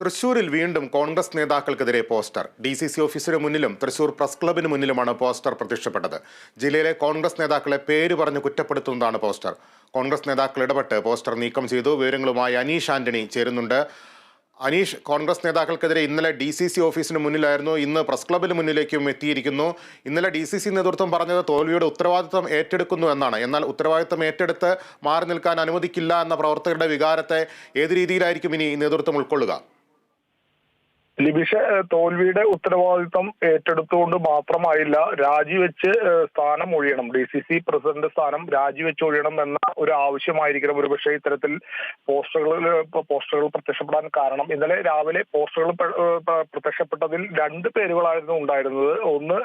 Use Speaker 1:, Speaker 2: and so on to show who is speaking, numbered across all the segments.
Speaker 1: തൃശൂരിൽ വീണ്ടും കോൺഗ്രസ് നേതാക്കൾക്കെതിരെ പോസ്റ്റർ. ഡി സി സി ഓഫീസിന് മുന്നിലും തൃശൂർ പ്രസ് ക്ലബിന് മുന്നിലുമാണ് പോസ്റ്റർ പ്രത്യക്ഷപ്പെട്ടത്. ജില്ലയിലെ കോൺഗ്രസ് നേതാക്കളെ പേര് പറഞ്ഞ് കുറ്റപ്പെടുത്തുന്നതാണ് പോസ്റ്റർ. കോൺഗ്രസ് നേതാക്കൾ ഇടപെട്ട് പോസ്റ്റർ നീക്കം ചെയ്തു. വിവരങ്ങളുമായി അനീഷ് ആന്റണി ചേരുന്നുണ്ട്. അനീഷ് കോൺഗ്രസ് നേതാക്കൾക്കെതിരെ ഇന്നലെ ഡി സി സി ഓഫീസിന് മുന്നിലായിരുന്നു. ഇന്ന് പ്രസ് ക്ലബിന് മുന്നിലേക്കും എത്തിയിരിക്കുന്നു. ഇന്നലെ ഡി സി സി നേതൃത്വം പറഞ്ഞത് തോൽവിയുടെ ഉത്തരവാദിത്തം ഏറ്റെടുക്കുന്നു എന്നാണ്. എന്നാൽ ഉത്തരവാദിത്തം ഏറ്റെടുത്ത് മാറി നിൽക്കാൻ അനുവദിക്കില്ല എന്ന പ്രവർത്തകരുടെ വികാരത്തെ ഏത് രീതിയിലായിരിക്കും ഇനി നേതൃത്വം ഉൾക്കൊള്ളുക?
Speaker 2: ലിബിഷ തോൽവിയുടെ ഉത്തരവാദിത്വം ഏറ്റെടുത്തുകൊണ്ട് മാത്രമായില്ല രാജിവെച്ച് സ്ഥാനം ഒഴിയണം. ഡി സി സി പ്രസിഡന്റ് സ്ഥാനം രാജിവെച്ച് ഒഴിയണം എന്ന ഒരു ആവശ്യമായിരിക്കണം. ഒരുപക്ഷെ ഇത്തരത്തിൽ പോസ്റ്ററുകൾ പോസ്റ്ററുകൾ പ്രത്യക്ഷപ്പെടാൻ കാരണം. ഇന്നലെ രാവിലെ പോസ്റ്ററുകൾ പ്രത്യക്ഷപ്പെട്ടതിൽ രണ്ട് പേരുകളായിരുന്നു ഉണ്ടായിരുന്നത്. ഒന്ന്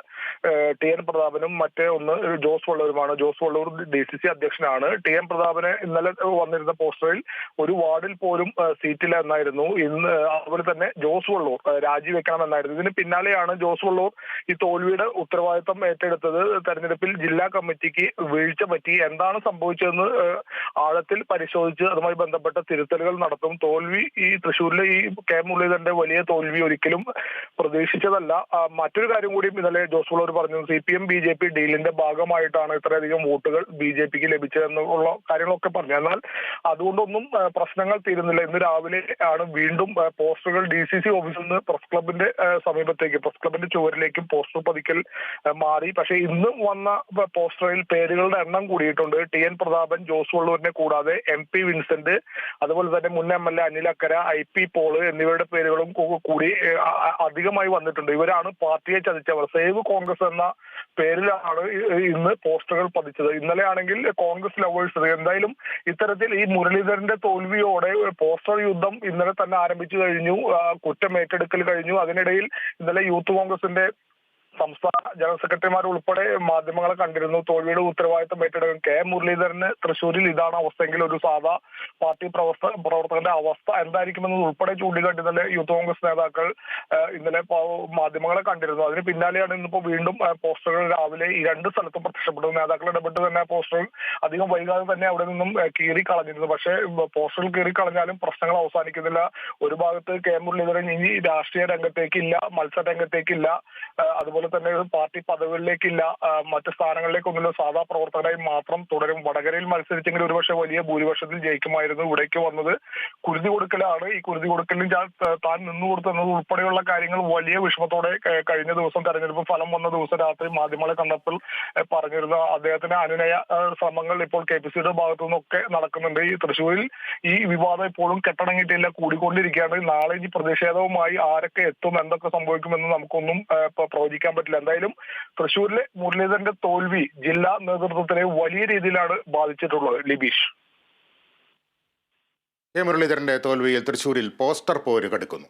Speaker 2: ടി എൻ പ്രതാപനും മറ്റേ ഒന്ന് Jose വള്ളൂരുമാണ് Jose Vallur D C C അധ്യക്ഷനാണ്. T N പ്രതാപന് ഇന്നലെ വന്നിരുന്ന പോസ്റ്ററിൽ ഒരു വാർഡിൽ പോലും സീറ്റില്ല എന്നായിരുന്നു. ഇന്ന് അതുപോലെ തന്നെ ജോസ് വള്ളൂർ ഏഹ്, രാജിവെക്കണം എന്നായിരുന്നു ഇതിന് പിന്നാലെയാണ് ജോസ് വള്ളൂർ ഈ തോൽവിയുടെ ഉത്തരവാദിത്തം ഏറ്റെടുത്തത്. തെരഞ്ഞെടുപ്പിൽ ജില്ലാ കമ്മിറ്റിക്ക് വീഴ്ച പറ്റി എന്താണ് സംഭവിച്ചതെന്ന് ആഴത്തിൽ പരിശോധിച്ച് അതുമായി ബന്ധപ്പെട്ട തിരുത്തലുകൾ നടത്തും. തോൽവി ഈ തൃശ്ശൂരിലെ ഈ കെ മുരളീധരന്റെ വലിയ തോൽവി ഒരിക്കലും പ്രതീക്ഷിച്ചതല്ല. മറ്റൊരു കാര്യം കൂടിയും ഇന്നലെ ജോസ് വള്ളൂർ പറഞ്ഞു. C P M B J P ഡീലിന്റെ ഭാഗമായിട്ടാണ് ഇത്രയധികം വോട്ടുകൾ ബി ജെ പിക്ക് ലഭിച്ചതെന്നുള്ള കാര്യങ്ങളൊക്കെ പറഞ്ഞു. എന്നാൽ അതുകൊണ്ടൊന്നും പ്രശ്നങ്ങൾ തീരുന്നില്ല. ഇന്ന് രാവിലെ ആണ് വീണ്ടും പോസ്റ്ററുകൾ ഡി സി സി ഓഫീസിൽ നിന്ന് പ്രസ് ക്ലബിന്റെ സമീപത്തേക്ക് പ്രസ് ക്ലബിന്റെ ചുവരിലേക്കും പോസ്റ്റർ പതിക്കൽ മാറി. പക്ഷേ ഇന്നും വന്ന പോസ്റ്ററിൽ പേരുകളുടെ എണ്ണം കൂടിയിട്ടുണ്ട്. ടി എൻ പ്രതാപൻ ജോസ് വള്ളൂരിനെ കൂടാതെ എം പി വിൻസെന്റ് അതുപോലെ തന്നെ മുൻ M L A Anil Akkara I P Paul എന്നിവരുടെ പേരുകളും കൂടി അധികമായി വന്നിട്ടുണ്ട്. ഇവരാണ് പാർട്ടിയെ ചതിച്ചവർ. സേവ് കോൺഗ്രസ് എന്ന പേരിലാണ് ഇന്ന് പോസ്റ്ററുകൾ പതിച്ചത്. ഇന്നലെ ആണെങ്കിൽ കോൺഗ്രസ് ലവേഴ്സ് എന്തായാലും ഇത്തരത്തിൽ ഈ മുരളീധരന്റെ തോൽവിയോടെ പോസ്റ്റർ യുദ്ധം ഇന്നലെ തന്നെ ആരംഭിച്ചു കഴിഞ്ഞു. കുറ്റം ഏറ്റെടുക്കൽ കഴിഞ്ഞു. അതിനിടയിൽ ഇന്നലെ യൂത്ത് കോൺഗ്രസിന്റെ സംസ്ഥാന ജനറൽ സെക്രട്ടറിമാർ ഉൾപ്പെടെ മാധ്യമങ്ങളെ കണ്ടിരുന്നു. തോൽവിയുടെ ഉത്തരവാദിത്തം ഏറ്റെടുക്കും കെ. മുരളീധരന് തൃശ്ശൂരിൽ ഇതാണ് അവസ്ഥയെങ്കിൽ ഒരു സാധാ പാർട്ടി പ്രവർത്ത പ്രവർത്തകന്റെ അവസ്ഥ എന്തായിരിക്കുമെന്നത് ഉൾപ്പെടെ ചൂണ്ടിക്കാട്ടി ഇന്നലെ യൂത്ത് കോൺഗ്രസ് നേതാക്കൾ ഇന്നലെ മാധ്യമങ്ങളെ കണ്ടിരുന്നു അതിന് പിന്നാലെയാണ് ഇന്നിപ്പോ വീണ്ടും പോസ്റ്ററുകൾ രാവിലെ ഈ രണ്ട് സ്ഥലത്തും പ്രത്യക്ഷപ്പെട്ടത്. നേതാക്കൾ ഇടപെട്ട് തന്നെ പോസ്റ്ററുകൾ അധികം വൈകാതെ തന്നെ അവിടെ നിന്നും കീറി കളഞ്ഞിരുന്നു. പക്ഷേ പോസ്റ്ററുകൾ കീറി കളഞ്ഞാലും പ്രശ്നങ്ങൾ അവസാനിക്കുന്നില്ല. ഒരു ഭാഗത്ത് കെ. മുരളീധരൻ ഇനി രാഷ്ട്രീയ രംഗത്തേക്കില്ല മത്സര രംഗത്തേക്കില്ല. ആ, അതുപോലെ തന്നെ പാർട്ടി പദവികളിലേക്കില്ല മറ്റ് സ്ഥാനങ്ങളിലേക്കൊന്നുമില്ല. സാധാ പ്രവർത്തകരായി മാത്രം തുടരും. വടകരയിൽ മത്സരിച്ചെങ്കിൽ ഒരുപക്ഷെ വലിയ ഭൂരിപക്ഷത്തിൽ ജയിക്കുമായിരുന്നു ഇവിടേക്ക് വന്നത്. കുരുതി കൊടുക്കലാണ്. ഈ കുരുതി കൊടുക്കലിൽ താൻ നിന്നു കൊടുത്തത് ഉൾപ്പെടെയുള്ള കാര്യങ്ങൾ വലിയ വിഷമത്തോടെ കഴിഞ്ഞ ദിവസം തെരഞ്ഞെടുപ്പ് ഫലം വന്ന ദിവസം രാത്രി മാധ്യമങ്ങളെ കണ്ടപ്പോൾ പറഞ്ഞിരുന്ന പറഞ്ഞിരുന്നു. അദ്ദേഹത്തിന് അനുനയ ശ്രമങ്ങൾ ഇപ്പോൾ കെ പി സിയുടെ ഭാഗത്തു നിന്നൊക്കെ നടക്കുന്നുണ്ട്. ഈ തൃശ്ശൂരിൽ ഈ വിവാദം ഇപ്പോഴും കെട്ടടങ്ങിയിട്ടില്ല. കൂടിക്കൊണ്ടിരിക്കുകയാണ്. നാളെ ഈ പ്രതിഷേധവുമായി ആരൊക്കെ എത്തും എന്തൊക്കെ സംഭവിക്കുമെന്ന് നമുക്കൊന്നും പ്രവചിക്കാൻ പറ്റില്ല. എന്തായാലും തൃശ്ശൂരിലെ മുരളീധരന്റെ തോൽവി ജില്ലാ നേതൃത്വത്തിനെ വലിയ രീതിയിലാണ് ബാധിച്ചിട്ടുള്ളത്. ലിബീഷ്.
Speaker 1: കെ മുരളീധരന്റെ തോൽവിയിൽ തൃശൂരിൽ പോസ്റ്റർ പോര് കടുക്കുന്നു